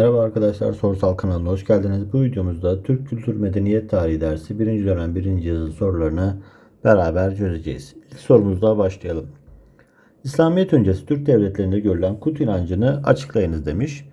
Merhaba arkadaşlar, Sorsal kanalına hoş geldiniz. Bu videomuzda Türk Kültür Medeniyet Tarihi dersi 1. dönem 1. yazı sorularını beraber çözeceğiz. İlk sorumuzla başlayalım. İslamiyet öncesi Türk devletlerinde görülen kut inancını açıklayınız demiş.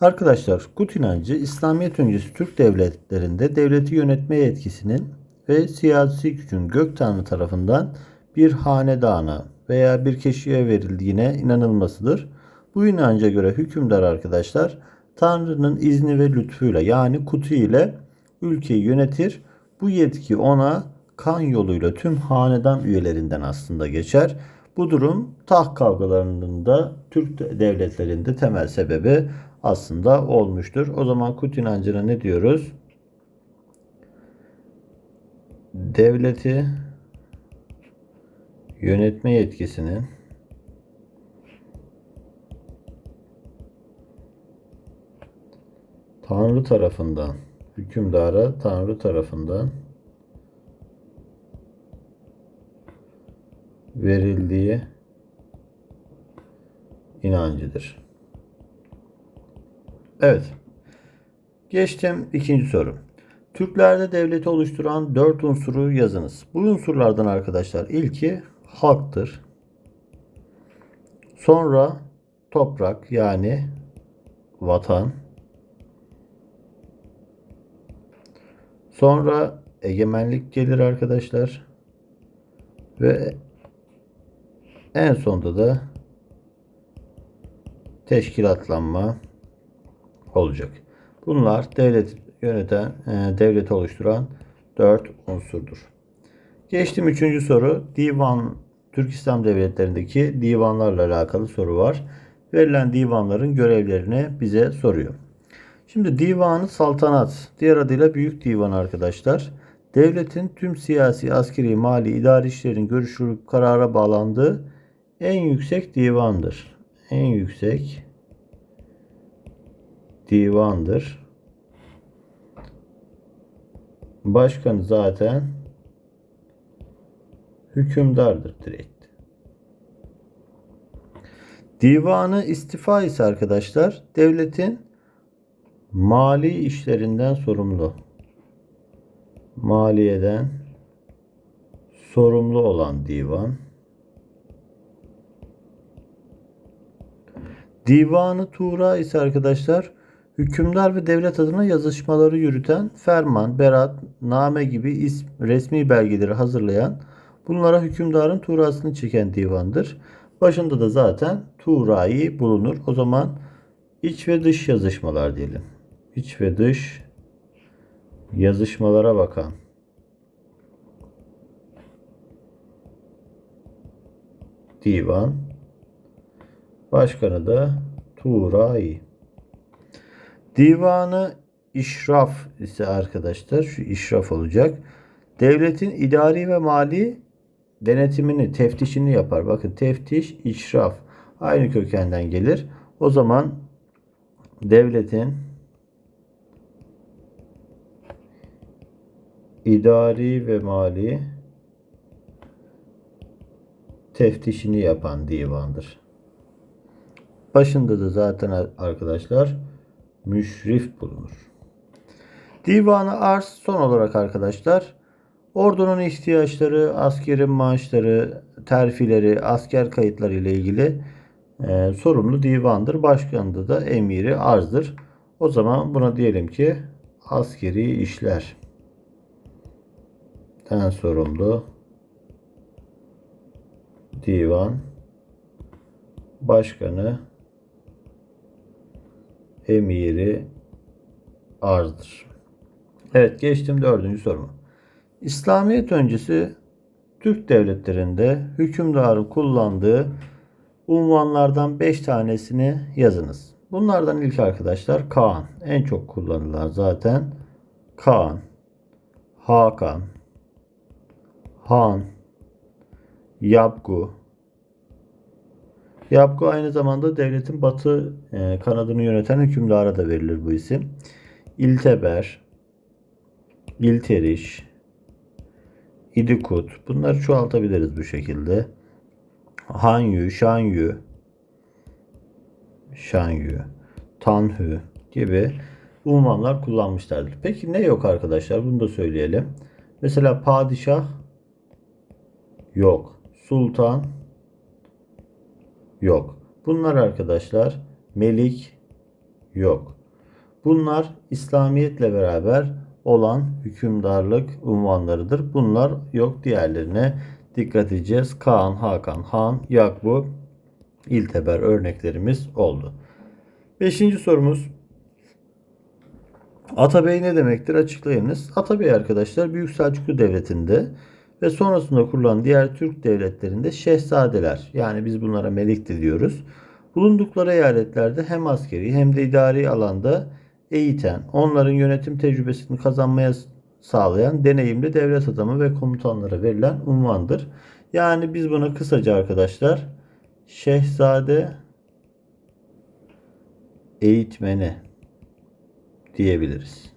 Arkadaşlar kut inancı İslamiyet öncesi Türk devletlerinde devleti yönetme yetkisinin ve siyasi gücün gök tanrı tarafından bir hanedana veya bir kişiye verildiğine inanılmasıdır. Bu inanca göre hükümdar arkadaşlar Tanrı'nın izni ve lütfuyla yani kutu ile ülkeyi yönetir. Bu yetki ona kan yoluyla tüm hanedan üyelerinden aslında geçer. Bu durum taht kavgalarının da Türk devletlerinde temel sebebi aslında olmuştur. O zaman kut inancına ne diyoruz? Devleti yönetme yetkisinin Tanrı tarafından, hükümdara Tanrı tarafından verildiği inancıdır. Evet. Geçtim ikinci soru. Türklerde devleti oluşturan dört unsuru yazınız. Bu unsurlardan arkadaşlar ilki halktır. Sonra toprak yani vatan. Sonra egemenlik gelir arkadaşlar. Ve en sonunda da teşkilatlanma olacak. Bunlar devlet yöneten, e, devleti oluşturan dört unsurdur. Geçtim üçüncü soru. Divan, Türk İslam devletlerindeki divanlarla alakalı soru var. Verilen divanların görevlerini bize soruyor. Şimdi divanı saltanat, diğer adıyla büyük divan arkadaşlar. Devletin tüm siyasi, askeri, mali, idari işlerin görüşülüp karara bağlandığı en yüksek divandır. En yüksek divandır. Başkanı zaten hükümdardır direkt. Divanı istifa ise arkadaşlar devletin mali işlerinden sorumlu. Maliyeden sorumlu olan divan. Divanı Tuğra ise arkadaşlar hükümdar ve devlet adına yazışmaları yürüten ferman, berat, name gibi ism, resmi belgeleri hazırlayan bunlara hükümdarın tuğrasını çeken divandır. Başında da zaten tuğrayı bulunur. O zaman iç ve dış yazışmalar diyelim. İç ve dış yazışmalara bakan divan başkanı da Tuğrai. Divanı işraf ise arkadaşlar şu işraf olacak. Devletin idari ve mali denetimini, teftişini yapar. Bakın teftiş, işraf aynı kökenden gelir. O zaman devletin idari ve mali teftişini yapan divandır. Başında da zaten arkadaşlar müşrif bulunur. Divanı arz son olarak arkadaşlar ordunun ihtiyaçları, askerin maaşları, terfileri, asker kayıtları ile ilgili e, sorumlu divandır. Başkanı da emiri arzdır. O zaman buna diyelim ki askeri işler den sorumlu divan başkanı emiri arzdır. Evet geçtim dördüncü soruma. İslamiyet öncesi Türk devletlerinde hükümdarın kullandığı unvanlardan 5 tanesini yazınız. Bunlardan ilk arkadaşlar Kaan. En çok kullanılan zaten Kaan, Hakan, Han, Yapgu. Yapgu aynı zamanda devletin batı e, kanadını yöneten hükümdara da verilir bu isim. İlteber, İlteriş, İdikut. Bunları çoğaltabiliriz bu şekilde. Hanyu, Şanyu, Şanyu, Tanhü gibi unvanlar kullanmışlardır. Peki ne yok arkadaşlar? Bunu da söyleyelim. Mesela padişah yok. Sultan yok. Bunlar arkadaşlar melik yok. Bunlar İslamiyetle beraber olan hükümdarlık unvanlarıdır. Bunlar yok. Diğerlerine dikkat edeceğiz. Kaan, Hakan, Han, Yakbu, İlteber örneklerimiz oldu. Beşinci sorumuz. Atabey ne demektir? Açıklayınız. Atabey arkadaşlar Büyük Selçuklu Devleti'nde ve sonrasında kurulan diğer Türk devletlerinde şehzadeler yani biz bunlara melik de diyoruz. Bulundukları eyaletlerde hem askeri hem de idari alanda eğiten, onların yönetim tecrübesini kazanmaya sağlayan deneyimli devlet adamı ve komutanlara verilen unvandır. Yani biz buna kısaca arkadaşlar şehzade eğitmeni diyebiliriz.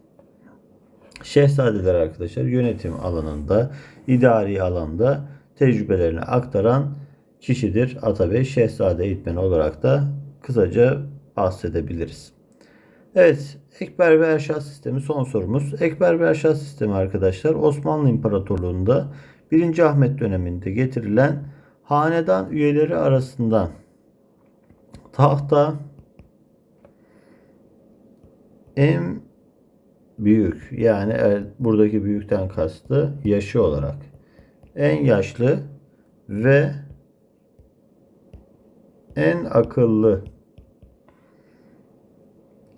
Şehzadeler arkadaşlar yönetim alanında, idari alanda tecrübelerini aktaran kişidir. Atabey Şehzade eğitmeni olarak da kısaca bahsedebiliriz. Evet, Ekber ve Erşah sistemi son sorumuz. Ekber ve Erşah sistemi arkadaşlar Osmanlı İmparatorluğu'nda 1. Ahmet döneminde getirilen hanedan üyeleri arasından tahta en büyük yani evet, buradaki büyükten kastı yaşı olarak en yaşlı ve en akıllı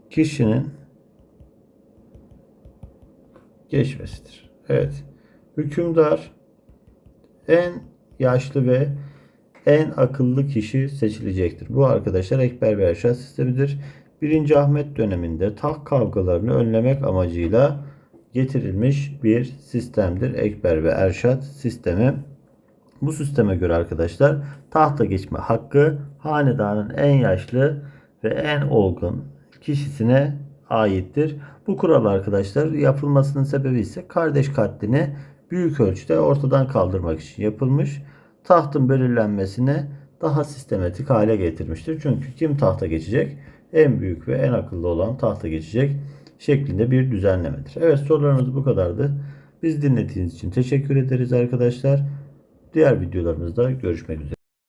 kişinin geçmesidir. Evet. Hükümdar en yaşlı ve en akıllı kişi seçilecektir. Bu arkadaşlar Ekber ve Erşad sistemidir. 1. Ahmet döneminde taht kavgalarını önlemek amacıyla getirilmiş bir sistemdir. Ekber ve Erşad sistemi. Bu sisteme göre arkadaşlar tahta geçme hakkı hanedanın en yaşlı ve en olgun kişisine aittir. Bu kural arkadaşlar yapılmasının sebebi ise kardeş katlini büyük ölçüde ortadan kaldırmak için yapılmış. Tahtın belirlenmesini daha sistematik hale getirmiştir. Çünkü kim tahta geçecek? En büyük ve en akıllı olan tahta geçecek şeklinde bir düzenlemedir. Evet sorularımız bu kadardı. Biz dinlediğiniz için teşekkür ederiz arkadaşlar. Diğer videolarımızda görüşmek üzere.